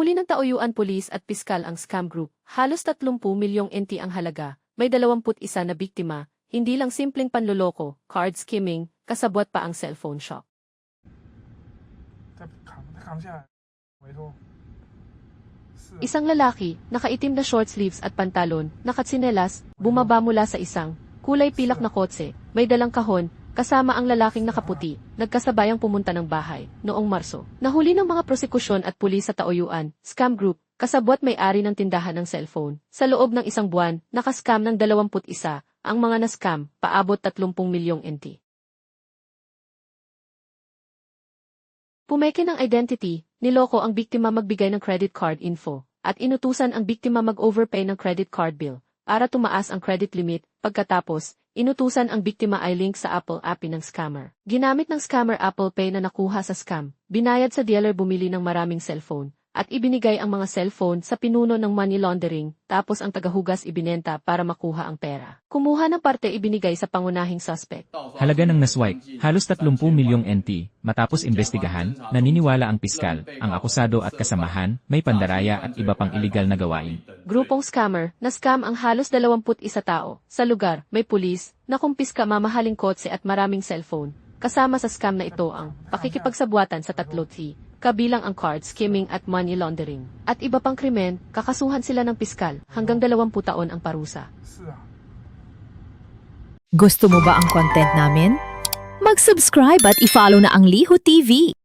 Nahuli ng Taoyuan Police at Piskal ang scam group, halos 30 milyong NT ang halaga, may 21 na biktima, hindi lang simpleng panloloko, card skimming, kasabwat pa ang cellphone shop. Isang lalaki, nakaitim na short sleeves at pantalon, nakatsinelas, bumaba mula sa isang kulay pilak na kotse, may dalang kahon, kasama ang lalaking nakaputi, nagkasabayang pumunta ng bahay, noong Marso. Nahuli ng mga prosekusyon at pulis sa Taoyuan, scam group, kasabwat may-ari ng tindahan ng cellphone. Sa loob ng isang buwan, nakascam ng 21, ang mga na-scam, paabot 30 milyong NT. Pumeke ng identity, niloko ang biktima magbigay ng credit card info, at inutusan ang biktima mag-overpay ng credit card bill, para tumaas ang credit limit, pagkatapos, inutusan ang biktima ay link sa Apple API ng scammer. Ginamit ng scammer Apple Pay na nakuha sa scam, binayad sa dealer bumili ng maraming cellphone, at ibinigay ang mga cellphone sa pinuno ng money laundering, tapos ang tagahugas ibinenta para makuha ang pera. Kumuha ng parte ibinigay sa pangunahing suspect. Halaga ng naswipe, halos 30 milyong NT. Matapos imbestigahan, naniniwala ang piskal, ang akusado at kasamahan, may pandaraya at iba pang iligal na gawain. Grupong scammer, na-scam ang halos 21 tao. Sa lugar, may pulis, nakumpiska mamahaling kotse at maraming cellphone. Kasama sa scam na ito ang pakikipagsabwatan sa tatlo T, kabilang ang card skimming at money laundering. At iba pang krimen, kakasuhan sila ng piskal hanggang 20 taon ang parusa. Gusto mo ba ang content namin? Mag-subscribe at i-follow na ang Liho TV.